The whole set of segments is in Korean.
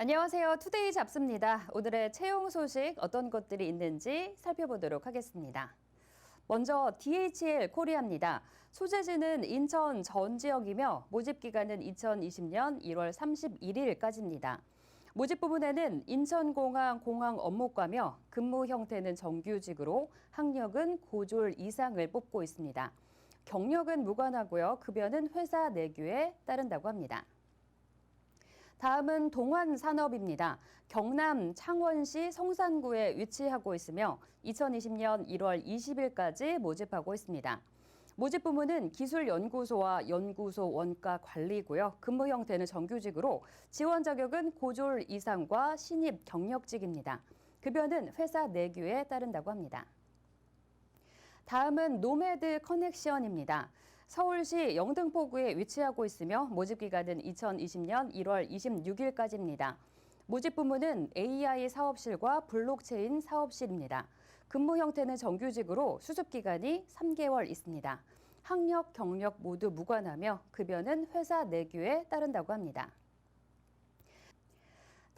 안녕하세요. 투데이 잡습니다. 오늘의 채용 소식 어떤 것들이 있는지 살펴보도록 하겠습니다. 먼저 DHL 코리아입니다. 소재지는 인천 전 지역이며 모집 기간은 2020년 1월 31일까지입니다. 모집 부분에는 인천공항 공항 업무과며 근무 형태는 정규직으로 학력은 고졸 이상을 뽑고 있습니다. 경력은 무관하고요. 급여는 회사 내규에 따른다고 합니다. 다음은 동환산업입니다. 경남 창원시 성산구에 위치하고 있으며 2020년 1월 20일까지 모집하고 있습니다. 모집 부문은 기술연구소와 연구소 원가 관리고요. 근무 형태는 정규직으로 지원 자격은 고졸 이상과 신입 경력직입니다. 급여는 회사 내규에 따른다고 합니다. 다음은 노매드 커넥션입니다. 서울시 영등포구에 위치하고 있으며 모집 기간은 2020년 1월 26일까지입니다. 모집 부문은 AI 사업실과 블록체인 사업실입니다. 근무 형태는 정규직으로 수습 기간이 3개월 있습니다. 학력, 경력 모두 무관하며 급여는 회사 내규에 따른다고 합니다.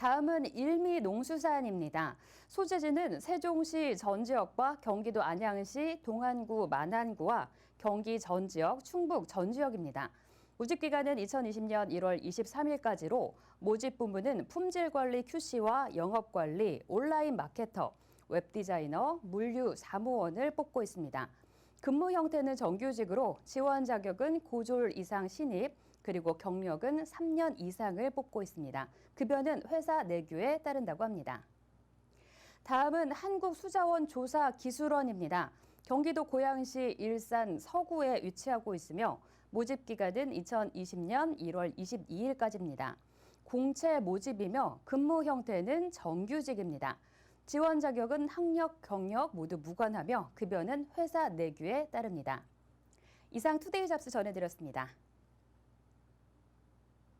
다음은 일미 농수산입니다. 소재지는 세종시 전 지역과 경기도 안양시 동안구 만안구와 경기 전 지역, 충북 전 지역입니다. 모집 기간은 2020년 1월 23일까지로 모집 부문은 품질 관리 QC와 영업 관리, 온라인 마케터, 웹 디자이너, 물류 사무원을 뽑고 있습니다. 근무 형태는 정규직으로 지원 자격은 고졸 이상 신입, 그리고 경력은 3년 이상을 뽑고 있습니다. 급여는 회사 내규에 따른다고 합니다. 다음은 한국수자원 조사기술원입니다. 경기도 고양시 일산 서구에 위치하고 있으며 모집 기간은 2020년 1월 22일까지입니다. 공채 모집이며 근무 형태는 정규직입니다. 지원 자격은 학력, 경력 모두 무관하며 급여는 회사 내규에 따릅니다. 이상 투데이 잡스 전해드렸습니다.